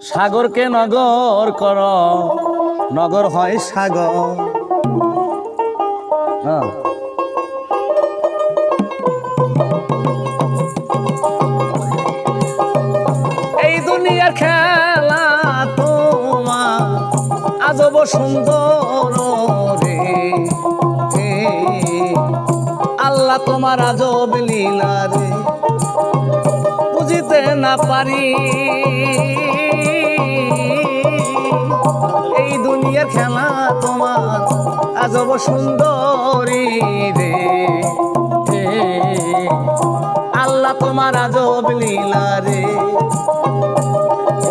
সাগরকে নগর কর? নগর হয় সাগর। হ্যাঁ। এই দুনিয়ার খেলা তোমার আজব সুন্দর রে। আল্লাহ তোমার আজব লীলা বুঝিতে না পারি। এই দুনিয়ার খেলা তোমার আজব সুন্দরী রে। আল্লাহ তোমার আজব লীলা রে।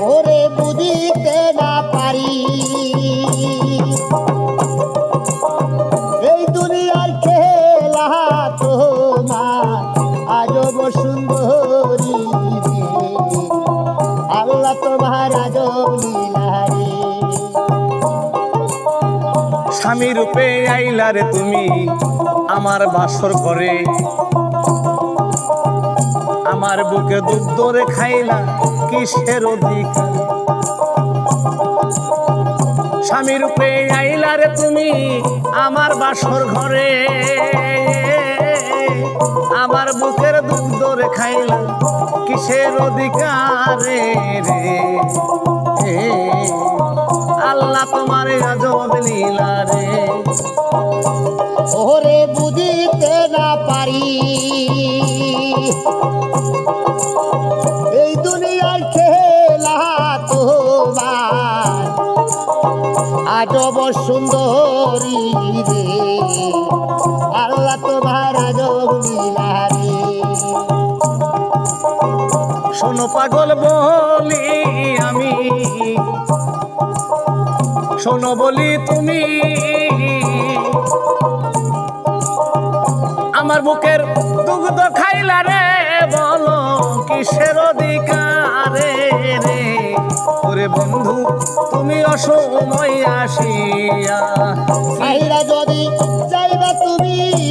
ওরে বুঝিতে না স্বামী রূপে আইলা রে তুমি আমার বাসর করে আমার বুকে দুধ রে খাইলা কিসের অধিকার স্বামী রূপে আইলা রে তুমি আমার বাসর ঘরে। আমার বুকের দুধ রে খাইলা। কিসের অধিকারে রে? আল্লাহ তোমার আজব লীলা রে। ওরে বুঝিতে না পারি। এই দুনিয়ার খেলা তোমার আজব সুন্দরী রে। আল্লাহ তোমার আজব শোনো পাগল বলি আমি। শোনো বলি তুমি। আমার বুকের দুগ্ধ খাইলা রে, বলো কিসের অধিকারে রে? ওরে বন্ধু, তুমি অসময় আসিয়া। যদি যাইবা তুমি।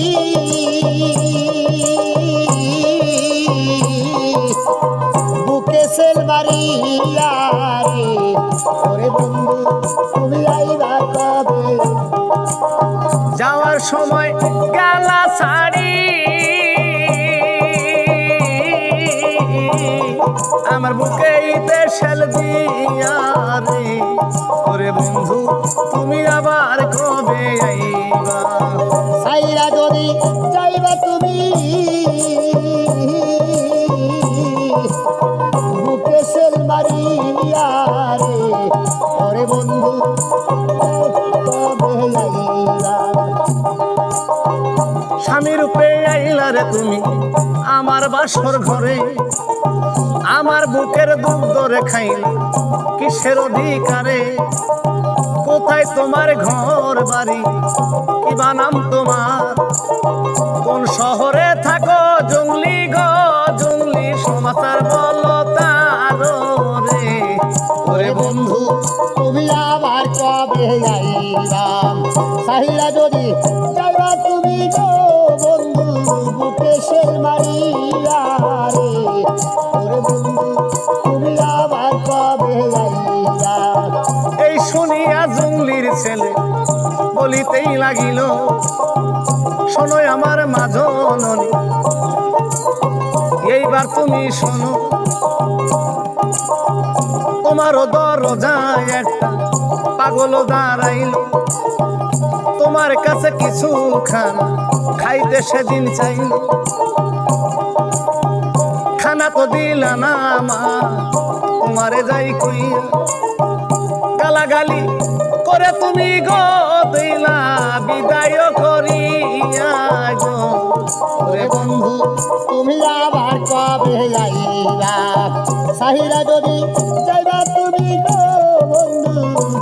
স্বামী রূপে আইলা রে তুমি আমার বাসর ঘরে। আমার বুকের দুধ রে খাইলা, কিসের অধিকারে? কোথায় তোমার ঘর বাড়ি কি বানাম তোমার? কোন শহরে থাকো জঙ্গলি গো জঙ্গলি সমাচার বলো তার রে। ওরে বন্ধু তুমি আবার কবে আইবা সাহিরা যদি যাইবা তুমি গো বন্ধু বুকে মারিয়া রে। ওরে বন্ধু তুমি আবার কবে আইবা এই শুনিয়া জঙ্গলির ছেলে বলিতেই লাগিল শোনো আমার এইবার তুমি শোনো। তোমারও দরজায় একটা পাগল দাঁড়াইল। তোমার কাছে কিছু খানা, খাইতে সেদিন চাইল। খানা তো দিলা না মা, তোমারে যাই কইয়া। গালাগালি করে তুমি গো দিলা বিদায় করিয়া বন্ধু, তুমি আবার কবে আইবা? সাহিরা যদি যাইবা তুমি বন্ধু,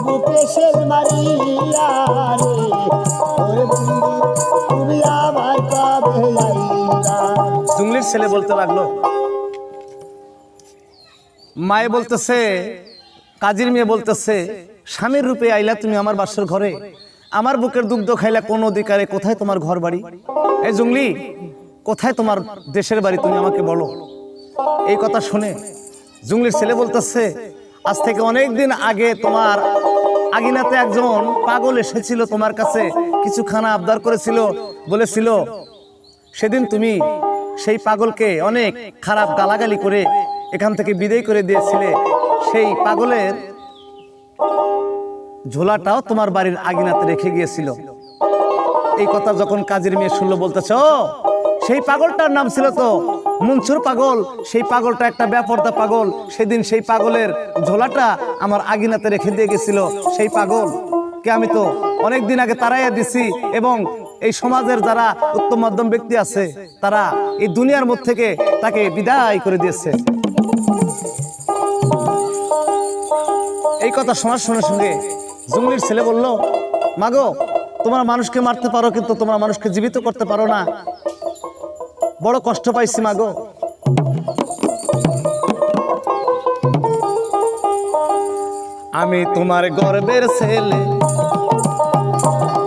বুকে সেল মারিয়া রে। বন্ধু, তুমি আবার কবে জুংলির ছেলে বলতে লাগল, মায়ে বলতেছে, কাজীর মেয়ে বলতেছে, স্বামীর রূপে আইলা তুমি আমার বাসর ঘরে। আমার বুকের দুগ্ধ খাইলা কোন অধিকারে কোথায় তোমার ঘর বাড়ি এই জুংলি কোথায় তোমার দেশের বাড়ি তুমি আমাকে বলো? এই কথা শুনে জুংলির ছেলে বলতেছে, আজ থেকে অনেক দিন আগে তোমার আগিনাতে একজন পাগল এসেছিল তোমার কাছে কিছু খানা আবদার করেছিল, বলেছিল, সেদিন তুমি সেই পাগলকে অনেক খারাপ গালাগালি করে এখান থেকে বিদায় করে দিয়েছিলে। সেই পাগলের ঝোলাটাও তোমার বাড়ির আগিনাতে রেখে গিয়েছিল। এই কথা যখন কাজের মেয়ে শুনলো, বলতেছ সেই পাগলটার নাম ছিল তো মনসুর পাগল। সেই পাগলটা একটা ব্যাপারটা পাগল। সেদিন সেই পাগলের ঝোলাটা আমার আগিনাতে রেখে দিয়ে গেছিল। সেই পাগল কে আমি তো? অনেক দিন আগে তারাইয়া দিছি এবং এই সমাজের যারা উত্তম মাধ্যম ব্যক্তি আছে, তারা এই দুনিয়ার মধ্যে থেকে তাকে বিদায় করে দিয়েছে। এই কথা শোনার সঙ্গে সঙ্গে জঙ্গলির ছেলে বলল, মাগো, তোমরা মানুষকে মারতে পারো কিন্তু তোমরা মানুষকে জীবিত করতে পারো না। বড় কষ্ট পাইছি মাগো আমি তোমার গর্বের ছেলে।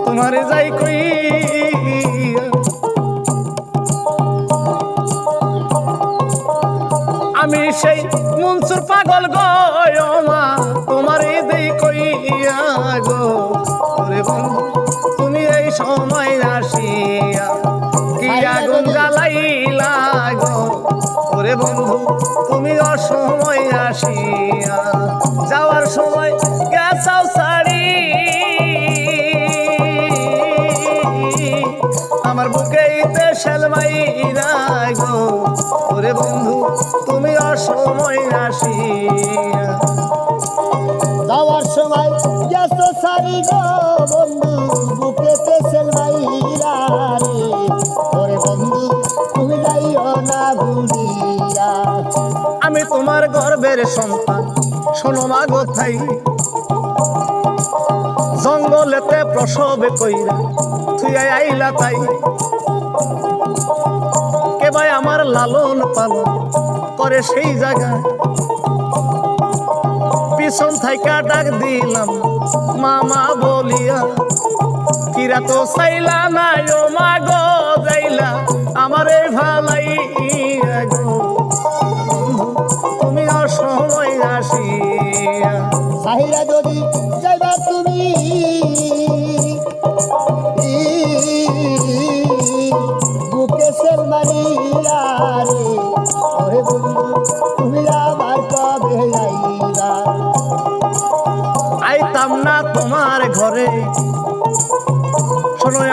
তোমারে যাই কই। আমি সেই মনসুর পাগল গো মা তোমার দেই কইয়া গো। বন্ধু, তুমি এই সময় আসিয়া আগুন জ্বালাইলা গো। ওরে বন্ধু, তুমি অসময় আসিয়া যাওয়ার সময় গেছাও সারি আমার বুকেইতে সেলমাইরা গো। ওরে বন্ধু গর্বের সন্তান, শোনো মা গোথাই জঙ্গলেতে প্রসবে কইরা তুই আইলা তাই। কে ভাই আমার লালন পালন করে সেই জায়গায়? পিছন থাইকা ডাক দিলাম মামা বলিয়া, কিরা তো চাইলা না ও মা গো, যাইলা আমারে ভালাই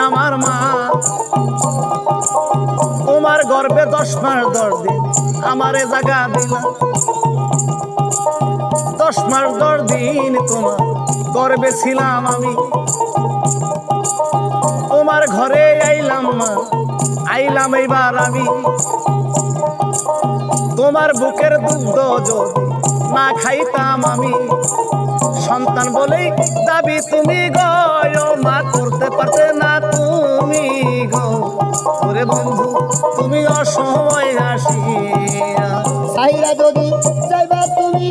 আমার মা, তোমার গর্বে দশ দশ দিন আমারে জাগা দিলা। দশ দশ দিন তোমার গর্বে ছিলাম আমি। তোমার ঘরে আইলাম মা, আইলাম এইবার আমি। তোমার বুকের দুগ্ধ যদি না খাইতাম আমি, সন্তান বলেই দাবি তুমি গো। মা করতে পারতে না তুমি গো। ওরে বন্ধু তুমি অসময় আসিয়া। সাইরা যদি যাইবা তুমি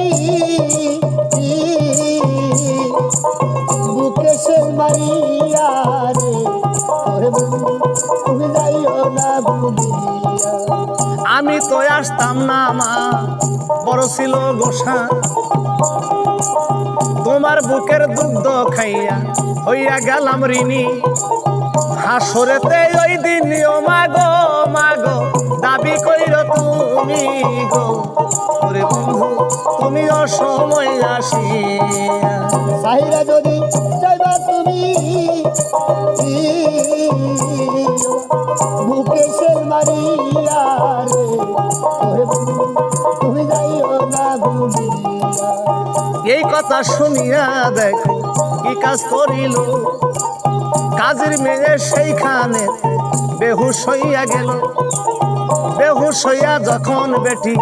বুকে মারিয়া রে। ওরে বন্ধু তুমি যাইও না ভুলিয়া। আমি তো আসতাম না মা বড় ছিল গোসা। তোমার বুকের দুগ্ধ খাইয়া হইয়া গেলাম ঋণী। হাসরেতে ওই দিন, ও মাগো মাগো দাবি কইর তুমি গো। ওরে বন্ধু, তুমি অসময় আসিয়া। সাইরা যদি যাইবা তুমি, বুকে সেল মারিয়া রে। তুমি যাইও না ভুলিয়া। এই কথা শুনিয়া দেখো, কি কাজ করিল? কাজের মেয়ে সেইখানে বেহুশ হইয়া গেল। বেহুশ হইয়া যখন বেটি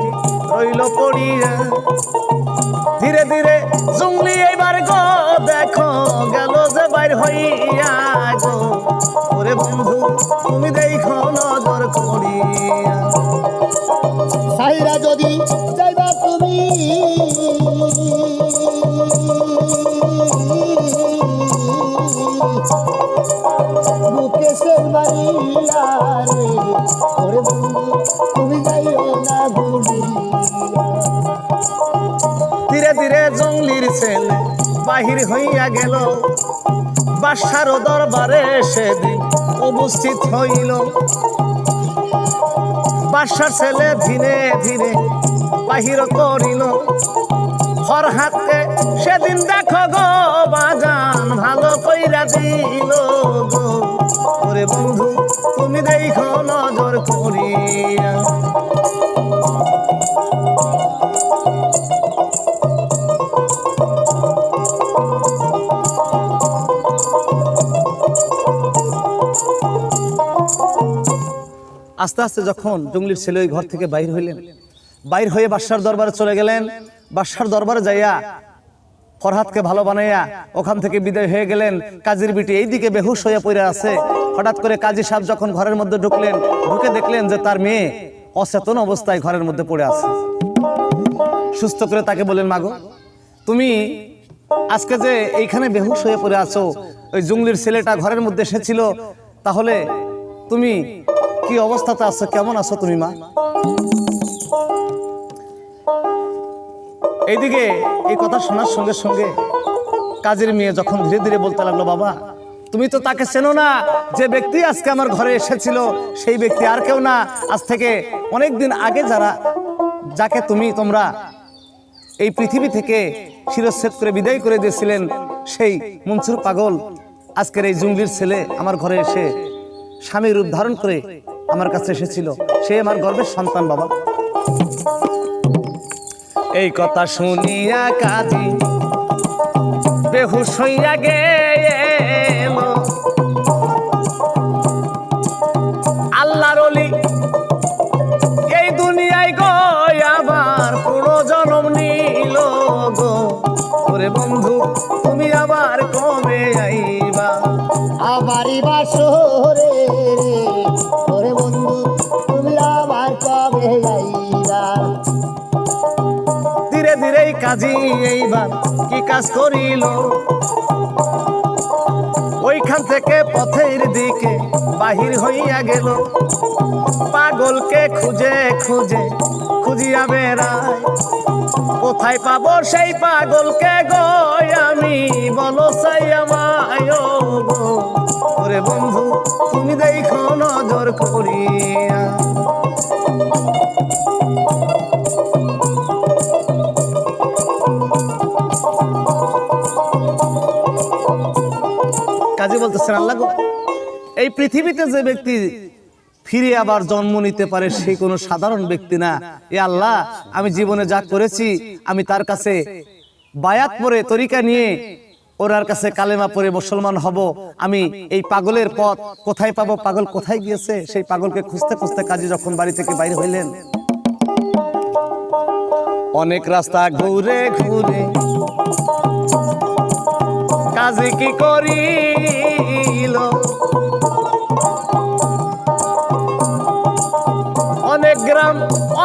রইল পড়িয়া, ধীরে ধীরে জঙ্গলি এইবার গো, দেখো গেল যে বাইর হইয়া গো। ওরে বন্ধু, তুমি দেখো নজর করিয়া। বাহির হইয়া গেল। বাসার দরবারে সেদিন উপস্থিত হইল। বাসার ছেলে ধীরে ধীরে বাহির করিল। হর হাতে সেদিন দেখো গো, বাজান ভালো কইরা দিল গো। বন্ধু, তুমি দেখো নজর করিয়া। আস্তে আস্তে যখন জঙ্গলির ছেলে ওই ঘর থেকে বাইর হইলেন, বাইর হয়ে বাদশার দরবারে চলে গেলেন, বাদশার দরবারে যাইয়া ফরহাদকে ভালো বানাইয়া ওখান থেকে বিদায় হয়ে গেলেন। কাজীর বিটি এইদিকে বেহুশ হয়ে পড়ে আছে। হঠাৎ করে কাজী সাহেব যখন ঘরের মধ্যে ঢুকলেন, ঢুকে দেখলেন যে তার মেয়ে অচেতন অবস্থায় ঘরের মধ্যে পড়ে আছে। সুস্থ করে তাকে বলেন, মাগো, তুমি আজকে যে এইখানে বেহুশ হয়ে পড়ে আছো, ওই জঙ্গলির ছেলেটা ঘরের মধ্যে এসেছিল, তাহলে তুমি কি অবস্থাতে আছো? কেমন আছো তুমি, মা? এইদিকে এই কথা শোনার সঙ্গে সঙ্গে কাজের মেয়ে যখন ধীরে ধীরে বলতে লাগল, বাবা, তুমি তো তাকে চেনো না। যে ব্যক্তি আজকে আমার ঘরে এসেছিল, সেই ব্যক্তি আর কেউ না। আজ থেকে অনেক দিন আগে যারা, যাকে তুমি, তোমরা এই পৃথিবী থেকে শিরচ্ছেদ করে বিদায় করে দিয়েছিলেন, সেই মনসুর পাগল, আজকের এই জঙ্গলির ছেলে আমার ঘরে এসে স্বামীর রূপ ধারণ করে আমার কাছে এসেছিল। সে আমার গর্বের সন্তান, বাবা। এই কথা শুনিয়া কাজী বেহুশ হইয়া গেল ধীরে কাজী এইবার কি কাজ করিল? ওইখান থেকে পথের দিকে বাহির হইয়া গেল। পাগলকে খুঁজে খুঁজে খুঁজিয়া বেড়ায়। কোথায় পাব সেই পাগলকে গো আমি? বলো চাই আমায় ওরে বন্ধু, তুমি দেখো নজর করিয়া। বলতেছেন এই পৃথিবীতে যে ব্যক্তি ফিরে আবার জন্ম নিতে পারে, সে কোনো সাধারণ ব্যক্তি না। এ আল্লাহ, আমি জীবনে যা করেছি, আমি তার কাছে বায়াত পরে, তরিকা নিয়ে ওনার কাছে কালেমা পরে মুসলমান হব। আমি এই পাগলের পথ কোথায় পাবো? পাগল কোথায় গিয়েছে? সেই পাগলকে খুঁজতে খুঁজতে কাজে যখন বাড়ি থেকে বাইরে হইলেন, অনেক রাস্তা ঘুরে ঘুরে, কাজে কি অনেক গ্রাম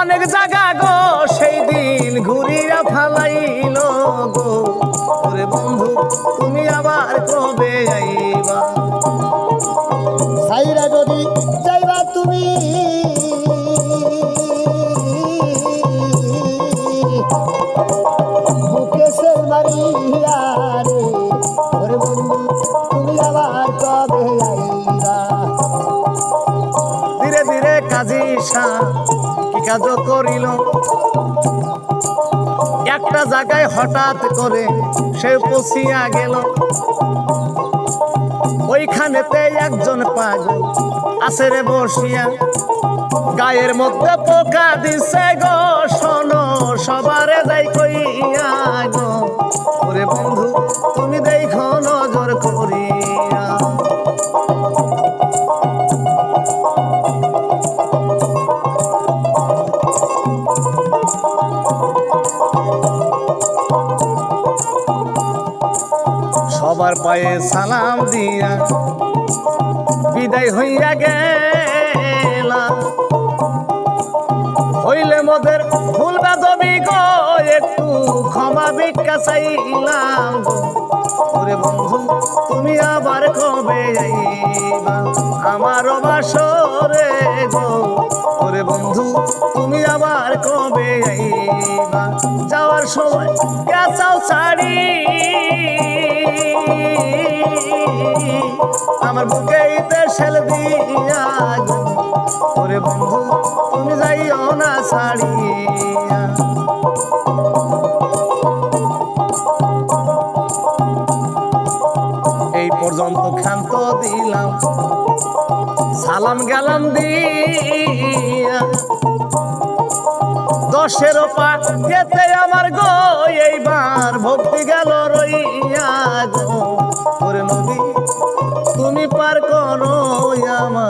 অনেক জায়গা গো সেই দিন ঘুরিয়া ফালাইল গো। বন্ধু তুমি আবার কবে কাজ করিল, একটা জায়গায় হঠাৎ করে সে পচিয়া গেল। ওইখানেতে একজন পাগল আছে রে বসিয়া, গায়ের মধ্যে পোকা দিছে গো। দিয়া বিদায় হইয়া গেলা। হইলে মোদের ভুল বাদবি গো, একটু ক্ষমা ভিক্ষা চাইলাম ওরে বন্ধু, তুমি আবার কবে আইবা? আমার বাসরে গো। ওরে বন্ধু, তুমি আবার কবে আইবা? যাওয়ার সময় গেছাও ছাড়ি। আমার বুকে দেশেল দিয়া। ওরে বন্ধু, তুমি যাইও না ছাড়িয়া। এই পর্যন্ত ক্ষান্ত দিলাম, সালাম গেলাম দিয়া। দশের পা যেতে আমার গো, এইবার ভক্তি গেল করো আমার